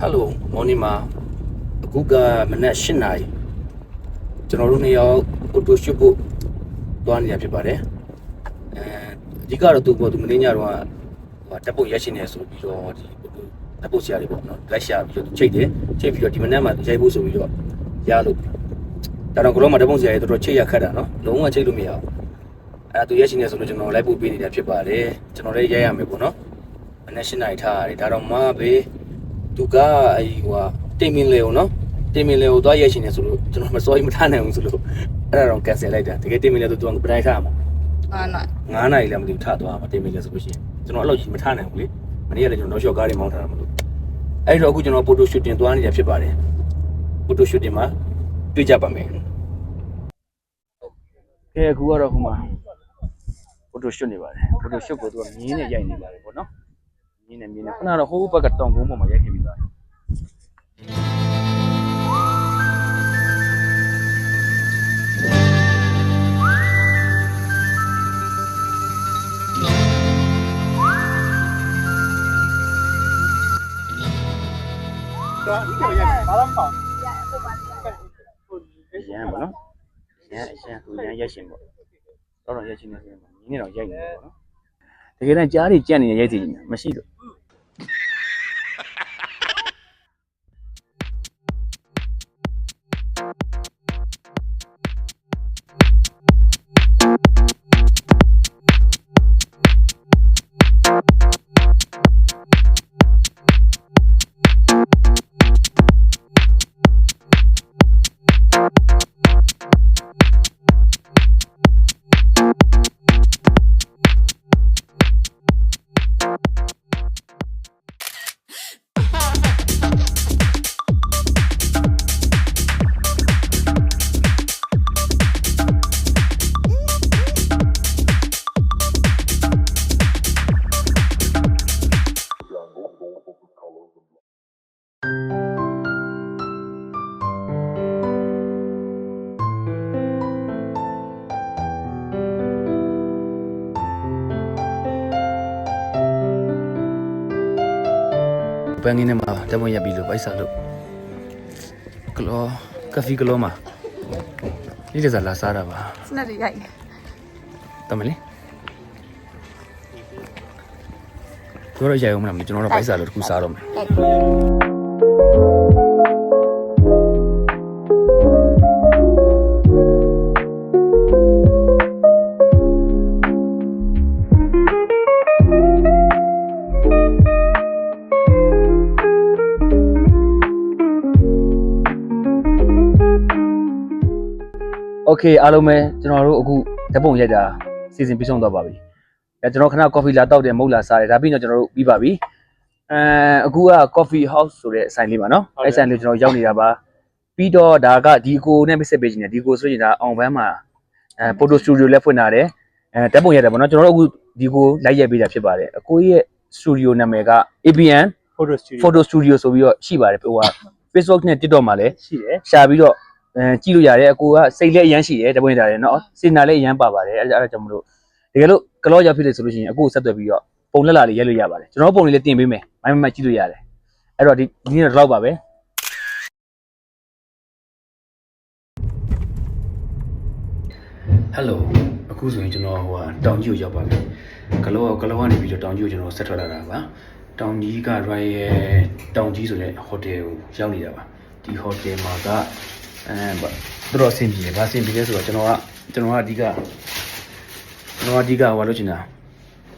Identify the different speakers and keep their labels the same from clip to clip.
Speaker 1: ဟယ်လိုမော်နီမာအခုကမနက်၈နာရီကျွန်တော်တို့နှစ်ယောက်ဖိုတိုရှူဖို့သွားနေတာဖြစ်ပါတယ်အဲအဓိကတော့သူ့ပေါ်သူမင်းညတော့ဟိုတက်ဖို့ရက်ရှင်နေဆိုပြီးတော့ဒီတက်ဖို့ဆရာတွေပေါ့နော်လိုက်ရှာပြီးတော့ချိတ်တယ်ချိတ်ပြီးတော့ဒီမနက်မှရိုက်ဖို့ဆိုပြီးတော့ရလို့ဒါတော့ကလုံးမှာတက်ဖို့ဆရာတွေတော်တော်ချိတ်ရခတ်တာနော်လုံးဝချိတ်လို့မရဘူးအဲသူရက်ရှင်နေဆိုလို့ကျွန်တော်လိုက်ဖို့ပေးနေတာဖြစ်ပါတယ်ကျွန်တော်လည်းရိုက်ရမယ်ပေါ့နော်မနက်၈နာရီထားရတယ်ဒါတော့မှပဲ သူကအဲ့ဟိုဟာတိမ်မင်လေကိုနော်တိမ်မင်လေကိုသွားရိုက်ရှင်နေဆိုလို့ကျွန်တော်မစောကြီးမထားနိုင်ဘူးဆိုလို့အဲ့ဒါတော့ cancel လိုက်တာတကယ်တိမ်မင်လေဆိုသူကပတိုင်းထားမှာ
Speaker 2: အာနာ
Speaker 1: 9နာရီလည်းမသိဘူးထားသွားမှာတိမ်မင်လေဆိုလို့ရှိရင်ကျွန်တော်အဲ့လိုကြီးမထားနိုင်ဘူးလေမနေ့ကလည်းကျွန်တော်တော့ short ကားတွေမောင်းထားတာမလို့အဲ့တော့အခုကျွန်တော် photo shooting သွားနေတာဖြစ်ပါတယ် photo shooting မှာတွေ့ကြပါမယ်ကဲအခုကတော့ဟိုမှာ photo shoot နေပါတယ် photo shoot ကိုသူကမြင်းနဲ့ရိုက်နေပါတယ်ပေါ့နော် မြင်းနဲ့မြင်းနဲ့ခုနကတော့ဟိုးဘက်ကတောင်ကုန်းပေါ်မှာရိုက်ခဲ့ပြီးသားတယ်ရန်ပေါ့နော်ရန်ရန်သူရန်ရက်ရှင်ပေါ့တော့တော့ရက်ရှင်နေဆိုရင်မြင်းနေတော့ရိုက်နေတယ်ပေါ့နော် တကယ်တမ်းကြားတွေကြက်နေတဲ့ရိုက်စီမရှိလို့ ပန်းငင်းထဲမှာတမွန်ရက်ပြီးလို့ပိုက်စားလို့ကလောကဖီကလောမှာဒီလက်စားလာစားတာပါ
Speaker 2: စနက်တွေရိုက်နေ
Speaker 1: တမလေးတို့ရရိုက်အောင်မလားကျွန်တော်တို့ပိုက်စားလို့တခုစားတော့မယ် Okay အားလုံးပဲကျွန်တော်တို့အခုဓာတ်ပုံရိုက်တာစီစဉ်ပြီးဆုံးသွားပါပြီ။အဲကျွန်တော်ခဏ coffee လာတောက်တယ်မဟုတ်လားစားတယ်ဒါပြီးတော့ကျွန်တော်တို့ပြီးပါပြီ။အဲအခုက coffee house ဆိုတဲ့အဆိုင်လေးပါနော်။အဲဆိုင်လေးကျွန်တော်ရောက်နေတာပါ။ပြီးတော့ဒါကဒီကိုနဲ့ message ပေးခြင်းနဲ့ဒီကိုဆိုရင်ဒါအောင်ပန်းမှာအဲ photo studio လည်းဖွင့်ထားတယ်။အဲဓာတ်ပုံရိုက်တယ်ပေါ့နော်ကျွန်တော်တို့အခုဒီကိုလိုက်ရိုက်ပေးတာဖြစ်ပါတယ်။အကိုရဲ့ studio နာမည်က ABN
Speaker 3: photo studio
Speaker 1: photo studio ဆိုပြီးတော့ရှိပါတယ်ဟိုက Facebook နဲ့ TikTok မှာလည်း
Speaker 3: ရှိတယ်။
Speaker 1: ရှာပြီးတော့ အဲကြည့်လို့ရတယ်အကိုကစိတ်လည်းအရန်ရှိတယ်တပွင့်တာတယ်နော်စေနာလည်းအရန်ပါပါတယ်အဲဒါအဲ့ဒါကြောင့်မလို့တကယ်လို့ကလောရောက်ဖြစ်တယ်ဆိုလို့ရှိရင်အကိုကိုဆက်သွယ်ပြီးတော့ပုံလက်လာလေးရိုက်လို့ရပါတယ်ကျွန်တော်တို့ပုံလေးလည်းတင်ပေးမယ်မိုင်းမမကြည့်လို့ရတယ်အဲ့တော့ဒီဒီနေ့တော့ပါပဲဟယ်လိုအခုဆိုရင်ကျွန်တော်ဟိုဟာတောင်ကြီးကိုရောက်ပါပြီကလောကလောကနေပြီးတော့တောင်ကြီးကိုကျွန်တော်ဆက်ထွက်လာတာပါတောင်ကြီးက Royal တောင်ကြီးဆိုတဲ့ဟိုတယ်ကိုရောက်နေတာပါဒီဟိုတယ်မှာက အဲဘာသူတို့အဆင်ပြေတယ်ဘာအဆင်ပြေလဲဆိုတော့ကျွန်တော်ကကျွန်တော်ကအဓိကကျွန်တော်ကအဓိကဟိုလုပ်ချင်တာ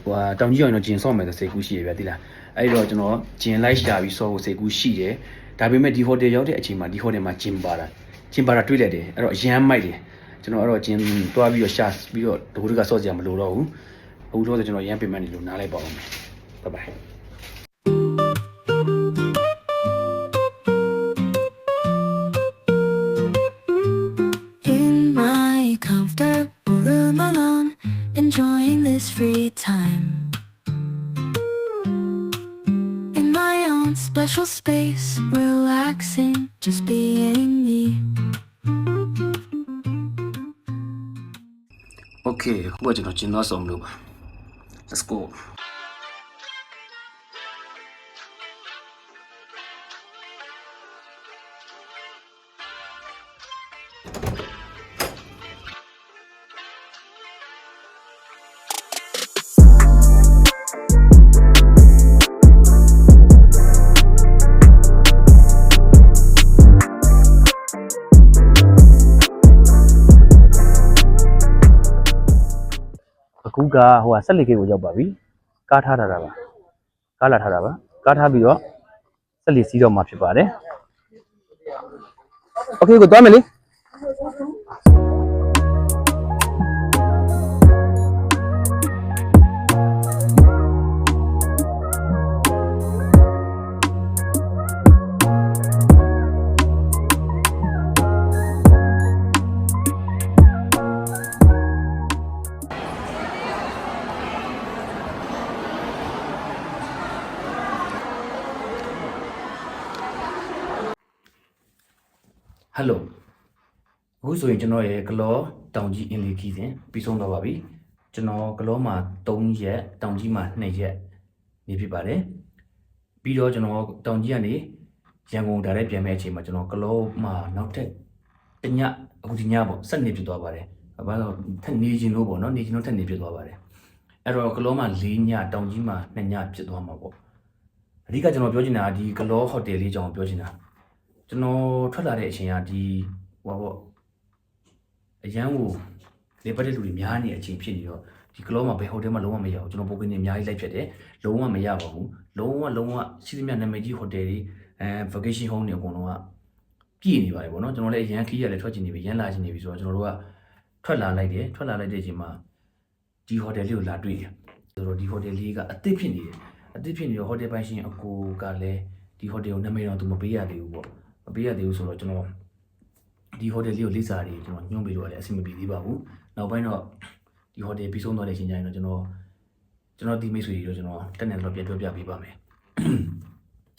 Speaker 1: ဟိုဟာတောင်ကြီးရောက်ရင်တော့ဂျင်ဆော့မယ်ဆိုစိတ်ကူးရှိရဗျာတိလားအဲ့ဒီတော့ကျွန်တော်ဂျင်လိုက်ရှာပြီးဆော့ဖို့စိတ်ကူးရှိတယ်ဒါပေမဲ့ဒီဟိုတယ်ရောက်တဲ့အချိန်မှာဒီဟိုတယ်မှာဂျင်ပါတာဂျင်ပါတာတွေ့လိုက်တယ်အဲ့တော့အရန်မိုက်တယ်ကျွန်တော်အဲ့တော့ဂျင်တွားပြီးတော့ရှာပြီးတော့ဒိုးဒကဆော့စရာမလိုတော့ဘူးအခုတော့ကျွန်တော်ရန်ပင်မနေလို့နားလိုက်ပါအောင်မယ်ဘိုင်ဘိုင်
Speaker 4: comfortable room alone, enjoying this free time. In my own special space, relaxing, just being me.
Speaker 1: Okay ဟိုကကျွန်တော်ဂျင်တော့ဆောင်လို့ပါ Let's go ကဆက်လက်ကေကိုရောက်ပါပြီကားထားထားတာပါကားလာထားတာပါကားထားပြီးတော့ဆက်လက်စီးတော့မှာဖြစ်ပါတယ်โอเคကိုသွားမယ်လေ ဟယ်လိုအခုဆိုရင်ကျွန်တော်ရဲ့ဂလောတောင်ကြီးအင်လီခီးစဉ်ပြီးဆုံးတော့ပါပြီကျွန်တော်ဂလောမှာ3ရက်တောင်ကြီးမှာ2ရက်နေဖြစ်ပါတယ်ပြီးတော့ကျွန်တော်တောင်ကြီးကနေရန်ကုန်ဒါရက်ပြန်မဲ့အချိန်မှာကျွန်တော်ဂလောမှာနောက်ထပ်တညအခုဒီညပေါ့ဆက်နေဖြစ်သွားပါတယ်ဘာလို့ထက်နေခြင်းလို့ပေါ့နော်နေခြင်းလို့ထက်နေဖြစ်သွားပါတယ်အဲ့တော့ဂလောမှာ4ညတောင်ကြီးမှာ2ညဖြစ်သွားမှာပေါ့အဓိကကျွန်တော်ပြောချင်တာကဒီဂလောဟိုတယ်လေးကြောင့်ပြောချင်တာ ကျွန်တော်ထွက်လာတဲ့အချိန်ကဒီဟိုပါပေါ့အရန်ကိုလေပတ်တဲ့လူတွေများနေတဲ့အချိန်ဖြစ်နေတော့ဒီကလောမှာဘယ်ဟိုတယ်မှလုံးဝမရဘူးကျွန်တော်ပုံကနေအများကြီးလိုက်ဖြစ်တယ်လုံးဝမရပါဘူးလုံးဝလုံးဝရှိသမျှနာမည်ကြီးဟိုတယ်တွေအဲ vacation home တွေအကုန်လုံးကပြည့်နေပါတယ်ပေါ့နော်ကျွန်တော်လည်းအရန်ခီးရလည်းထွက်ချင်နေပြီရန်လာချင်နေပြီဆိုတော့ကျွန်တော်တို့ကထွက်လာလိုက်တယ်ထွက်လာလိုက်တဲ့အချိန်မှာဒီဟိုတယ်လေးကိုလာတွေ့တယ်ဆိုတော့ဒီဟိုတယ်လေးကအသစ်ဖြစ်နေတယ်အသစ်ဖြစ်နေတော့ဟိုတယ်ပိုင်ရှင်အကိုကလည်းဒီဟိုတယ်ကိုနာမည်တော့သူမပေးရသေးဘူးပေါ့ မပေးရသေးဘူးဆိုတော့ကျွန်တော်ဒီဟိုတယ်လေးကိုလိစာတွေကျွန်တော်ညွှန်ပေးလို့ရတယ်အဆင်မပြေသေးပါဘူးနောက်ပိုင်းတော့ဒီဟိုတယ်ပြီးဆုံးသွားတဲ့အချိန်ကျရင်တော့ကျွန်တော်ကျွန်တော်ဒီမိတ်ဆွေတွေတော့ကျွန်တော်တက်နေတော့ပြန်ပြောပြပေးပါမယ်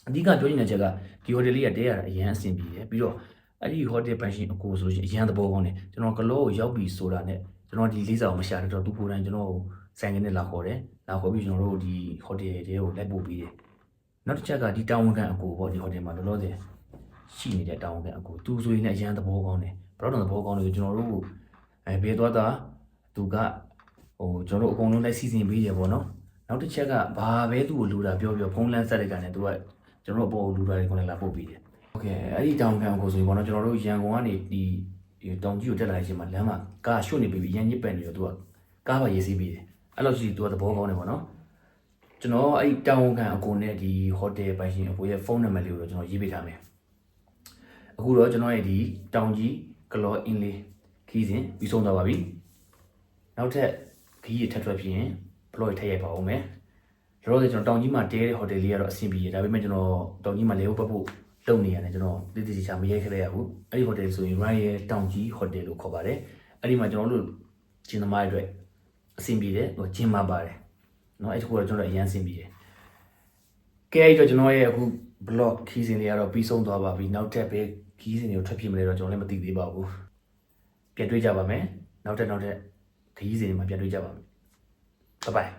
Speaker 1: အဓိကပြောချင်တဲ့ချက်ကဒီဟိုတယ်လေးကတဲရတာအရန်အဆင်ပြေတယ်ပြီးတော့အဲ့ဒီဟိုတယ်ပန်ရှင်အကိုဆိုလို့ရှိရင်အရန်သဘောကောင်းတယ်ကျွန်တော်ကလောကိုရောက်ပြီဆိုတာနဲ့ကျွန်တော်ဒီလိစာကိုမရှာတော့သူကိုယ်တိုင်ကျွန်တော်ကိုဆိုင်ကနေလာခေါ်တယ်လာခေါ်ပြီးကျွန်တော်တို့ဒီဟိုတယ်တွေကိုလိုက်ပို့ပေးတယ်နောက်တစ်ချက်ကဒီတာဝန်ခံအကိုပေါ့ဒီဟိုတယ်မှာလောလောဆယ် ရှိနေတဲ့တောင်းကအကူသူဆိုရင်လည်းအရန်သဘောကောင်းတယ်ဘရော့တော်သဘောကောင်းတယ်ကျွန်တော်တို့အဲဘေးသွားတာသူကဟိုကျွန်တော်တို့အကုန်လုံးလိုက်စီစဉ်ပေးရပေါ့နော်နောက်တစ်ချက်ကဘာပဲသူ့ကိုလူတာပြောပြောဖုန်းလန်းဆက်လိုက်ကနေသူကကျွန်တော်တို့အပေါ်လူတာတွေကိုလည်းလာပို့ပေးတယ်โอเคအဲ့ဒီတောင်းကန်ကိုဆိုရင်ပေါ့နော်ကျွန်တော်တို့ရန်ကုန်ကနေဒီတောင်ကြီးကိုတက်လာတဲ့အချိန်မှာလမ်းမှာကားရွှတ်နေပြီရန်ညစ်ပက်နေတော့သူကကားပါရေးစီးပေးတယ်အဲ့လိုရှိသူကသဘောကောင်းတယ်ပေါ့နော်ကျွန်တော်အဲ့တောင်းကန်အကူနဲ့ဒီဟိုတယ်ပိုင်ရှင်အကူရဲ့ဖုန်းနံပါတ်လေးကိုတော့ကျွန်တော်ရေးပေးထားမယ် အခုတော့ကျွန်တော်ရဲ့ဒီတောင်ကြီးကလောအင်းလေးခီးစဉ်ပြီးဆုံးသွားပါပြီနောက်ထပ်ခီးရထပ်ထွက်ဖြစ်ရင်ဘလော့ထည့်ရိုက်ပါဦးမယ်လောလောဆယ်ကျွန်တော်တောင်ကြီးမှာတဲတဲ့ဟိုတယ်လေးကတော့အဆင်ပြေတယ်ဒါပေမဲ့ကျွန်တော်တောင်ကြီးမှာလေဟုတ်ပတ်ဖို့လုံနေရတယ်ကျွန်တော်တိတိကျကျမရိုက်ခဲ့ရဘူးအဲ့ဒီဟိုတယ်ဆိုရင် Royal တောင်ကြီးဟိုတယ်လို့ခေါ်ပါတယ်အဲ့ဒီမှာကျွန်တော်တို့ဂျင်းသမားတွေအတွက်အဆင်ပြေတယ်ဟိုဂျင်းမပါတယ်เนาะအဲ့ဒီကတော့ကျွန်တော်အရန်အဆင်ပြေတယ် ကဲအဲ့တော့ကျွန်တော်ရဲ့အခု blog ခီးစဉ်တွေကတော့ပြီးဆုံးသွားပါပြီနောက်ထပ်ပဲ ခီးစဉ်တွေကိုထွက်ဖြစ်မလဲတော့ကျွန်တော်လည်းမသိသေးပါဘူးပြန်တွေ့ကြပါမယ်နောက်ထပ်နောက်ထပ်ခီးစဉ်တွေမှာပြန်တွေ့ကြပါမယ်ဘိုင်ဘိုင်